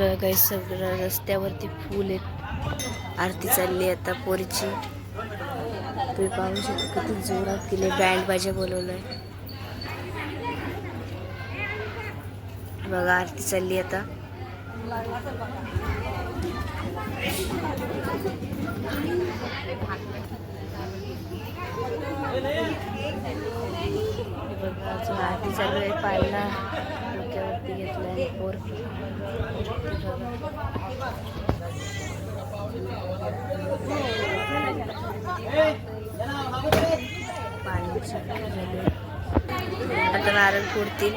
बघा काही सगळं रस्त्यावरती फुल आहेत. आरती चालली आहे आता पोरीची. तुम्ही पाहू शकता किती जोरात केले बँड बाजा बोलवलंय. बघा आरती चालली आता. हे अजून आरती चालू आहे पाळणा डोक्यावरती घेतलाय पोर आता नारळ फोडतील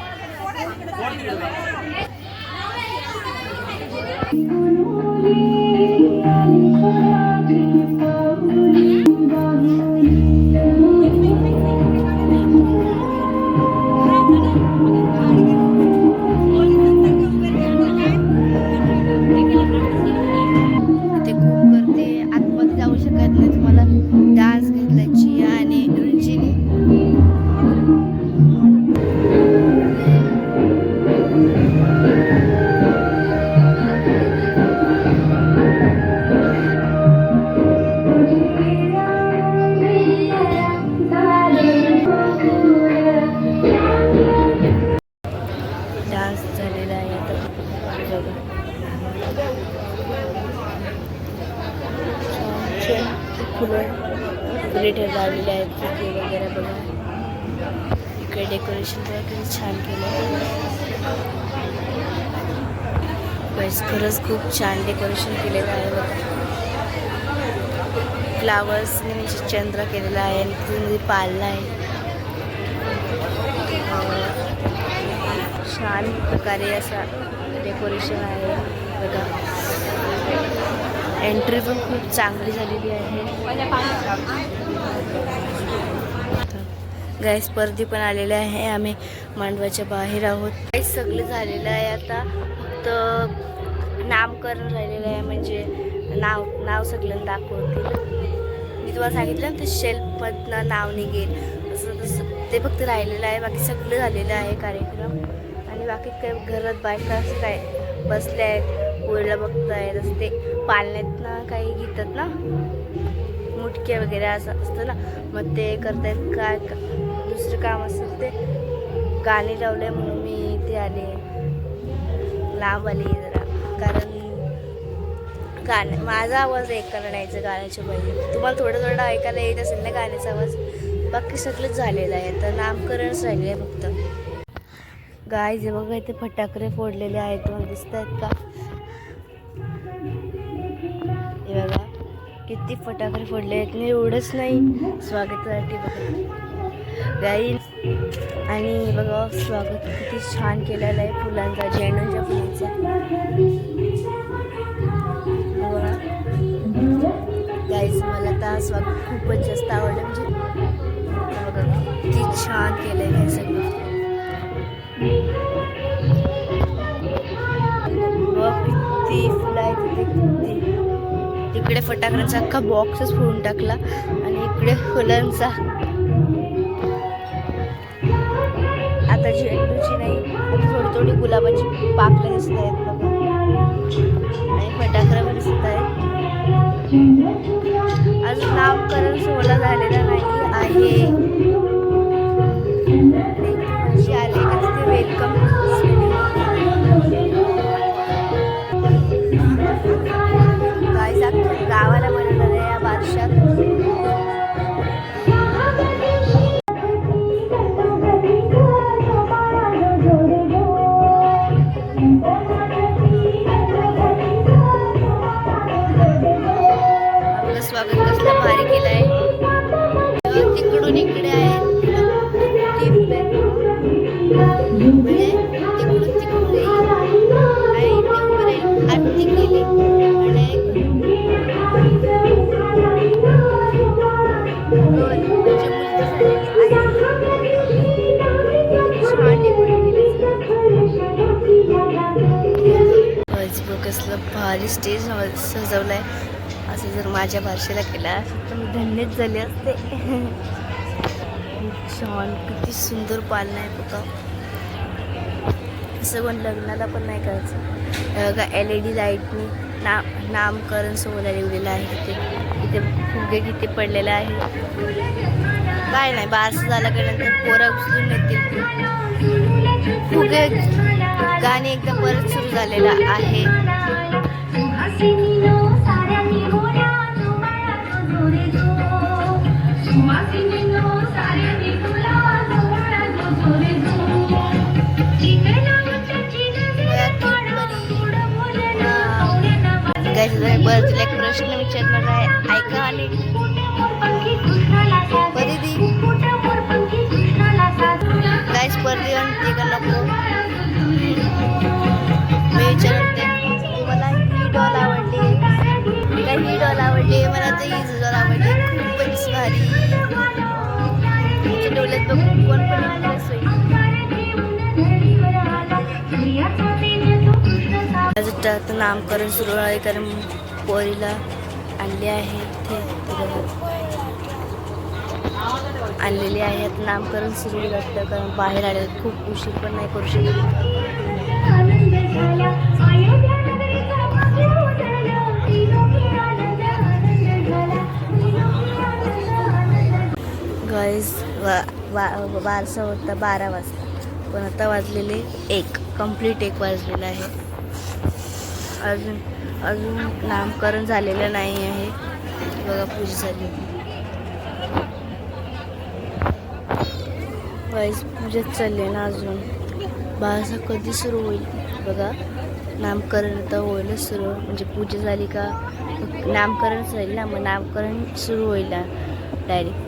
फुलं फुले ठेवलेली आहेत फुगे वगैरे बघा इकडे डेकोरेशन बघा किती छान केलं बस खरंच खूप छान डेकोरेशन केलेलं आहे बघा. फ्लावर्सने म्हणजे चंद्र केलेला आहे आणि तिथे पाळला आहे. छान प्रकारे असा डेकोरेशन आहे बघा. एंट्री पण खूप चांगली झालेली आहे. गॅस परदी पण आलेले आहे. आम्ही मांडवाच्या बाहेर आहोत. गॅस सगळं झालेलं आहे आता. फक्त नामकरण राहिलेलं आहे म्हणजे नाव नाव सगळं दाखवतील. मी तुम्हाला सांगितलं ना ते शेल्फमधनं नाव निघेल. असं तसं ते फक्त राहिलेलं आहे. बाकी सगळं झालेलं आहे कार्यक्रम. आणि बाकी काय घरात बायका असं काय बसल्या आहेत पोरीला बघतायत असं ते पालण्यातनं काही घेतात ना? मुटके वगैरे असं असतं ना? मग ते करतायत. काय का- दुसरं काम असेल ते गाणे लावले म्हणून मी इथे आले. लांब आली जरा. कारण गाणे माझा आवाज ऐकायला नाहीचं गाण्याच्या पाहिजे तुम्हाला थोडं थोडं ऐकायला येत असेल ना गाण्याचा आवाज? बाकी सगळंच झालेलं आहे. तर नामकरणच राहिलेलं आहे फक्त. गाय जे बघा इथे फटाकडे फोडलेले आहेत. तुम्हाला दिसत आहेत का? किती फटाकडे फोडले आहेत. मी एवढंच नाही. स्वागतासाठी बघा. गाई आणि बघा स्वागत किती छान केलेलं आहे फुलांचा झेंडूच्या फुलांचा. गाईच मला तर स्वागत खूपच जास्त आवडलं. म्हणजे बघा किती छान केलेलं आहे सगळं. इकडे फटाक्यांचा अख्खा बॉक्सच फोडून टाकला आणि इकडे फुलांचा. आता झेंडूची नाही थोडी थोडी गुलाबाची पाकलं दिसत आहेत बघा. आणि फटाकडा पण दिसत आहेत. अजून नामकरण सोहळा झालेला नाही आहे. तिकडून इकडे आहे. बघ कसलं भारी स्टेज सजवलं आहे असं जर माझ्या भाषेला केला असं तर मी धन्यच झाले असते. छान किती सुंदर पालन आहे बघा असं कोण लग्नाला पण नाही करायचं. का एल ई डी लाईटनी ना नामकरण सोहळा लिवलेला आहे तिथे. तिथे फुगे किती पडलेला आहे. काय नाही बारसं झाल्याकडे पोरं उचलून येतील फुगे गाणे एकदा परत सुरू झालेलं आहे. बरं तुला एक प्रश्न विचारणार आहे. ऐका आणि भारी. तुमच्या डोळ्यात बघून कोण पण impress होईल नामकरण सुरू आहे कारण पोरीला आणले आहे इथे. बघा. आणलेले आहेत नामकरण सुरू वाटतं कारण बाहेर आले खूप उशीर पण नाही करू शकत. वा वा बारसं होता बारा वाजता. पण आता वाजलेले एक कंप्लीट एक वाजलेलं आहे. अजून अजून नामकरण झालेलं नाही आहे. बघा पूजा झाली. वाईस पूजाच चालली ना अजून. बाळासा कधी सुरू होईल? बघा नामकरण आता होईलच सुरू. म्हणजे पूजा झाली का? नामकरण होईल ना मग नामकरण सुरू होईल डायरेक्ट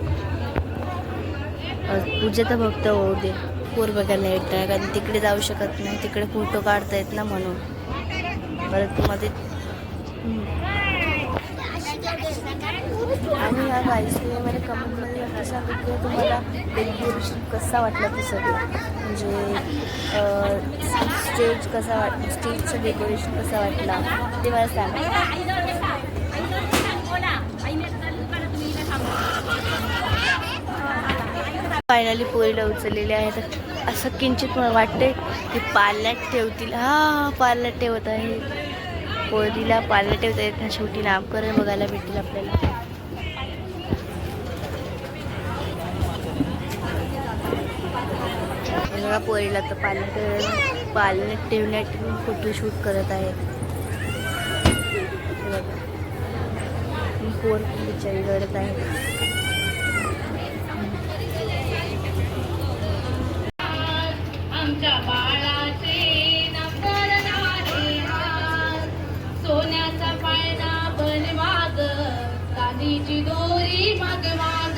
पूजा तर फक्त होऊ दे. पोर बघायला येतं कारण तिकडे जाऊ शकत नाही तिकडे फोटो काढता येत ना म्हणून. परत मध्ये आणि ह्या गाईसने मला कमेंटमध्ये नक्की सांगितलं की तुम्हाला डेकोरेशन कसा वाटला ते सगळं? म्हणजे स्टेज कसा वाट स्टेजचं डेकोरेशन कसा वाटला? ते मला सांगा. फायनली पोरीला उचललेले आहेत. असं किंचित मला वाटते की पाल्यात ठेवतील. हा पाल्यात ठेवत आहे. पोरीला पाल्यात ठेवता येत ना शेवटी नामकरण बघायला भेटेल आपल्याला. बघा पोरीला तर पाल्यात ठेव पाल्यात ठेवण्यात फोटोशूट करत आहे. पोर बिचारी करत आहे. आमच्या बाळाचे आज. सोन्याचा पाळणा बनवाग चांदीची दोरी माग माग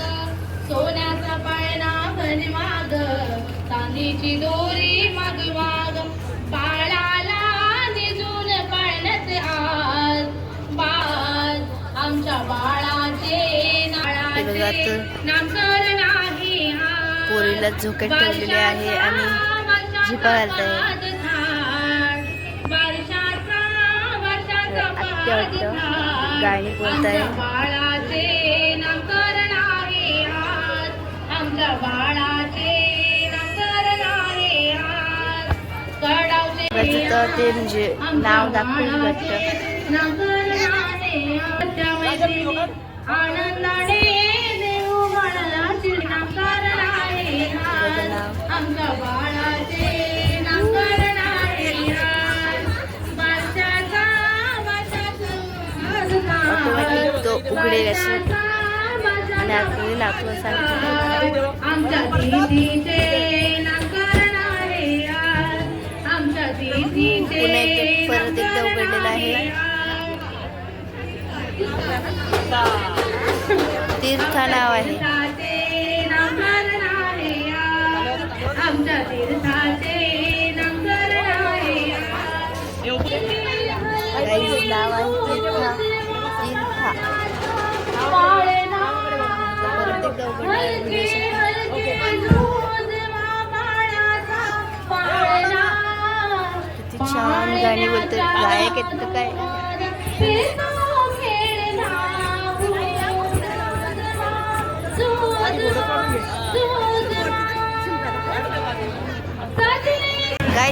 सोन्याचा पाळणा बनवाग चांदीची दोरी माग माग बाळाला निजून पाळण्यात आज बाळ आमच्या बाळाचे नाळाचे नामकरण. पोरीला झोक्यात ठेवलेले आहे आणि झोपा घालत आत्या वाटतं गाणी बोलत आहे आहे आहे ते म्हणजे नाव दाखवून वाटतं. आहे आनंदाने देऊ आहे. त्याचं नाव. आमच्या बाळाचे पुन्हा एकदा परत एकदा उघडलेलं आहे. तीर्था नाव आहे. छान गाणी बोलते गायक आहेत तर काय फिरतो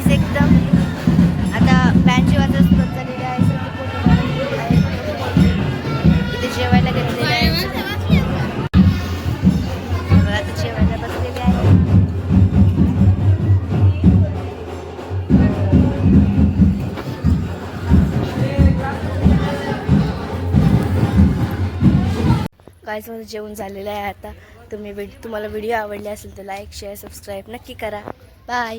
एकदम. आता बँडची वाजत काहीच माझं जेवण झालेलं आहे आता. तुम्ही तुम्हाला व्हिडिओ आवडले असेल तर लाईक शेअर सबस्क्राईब नक्की करा. बाय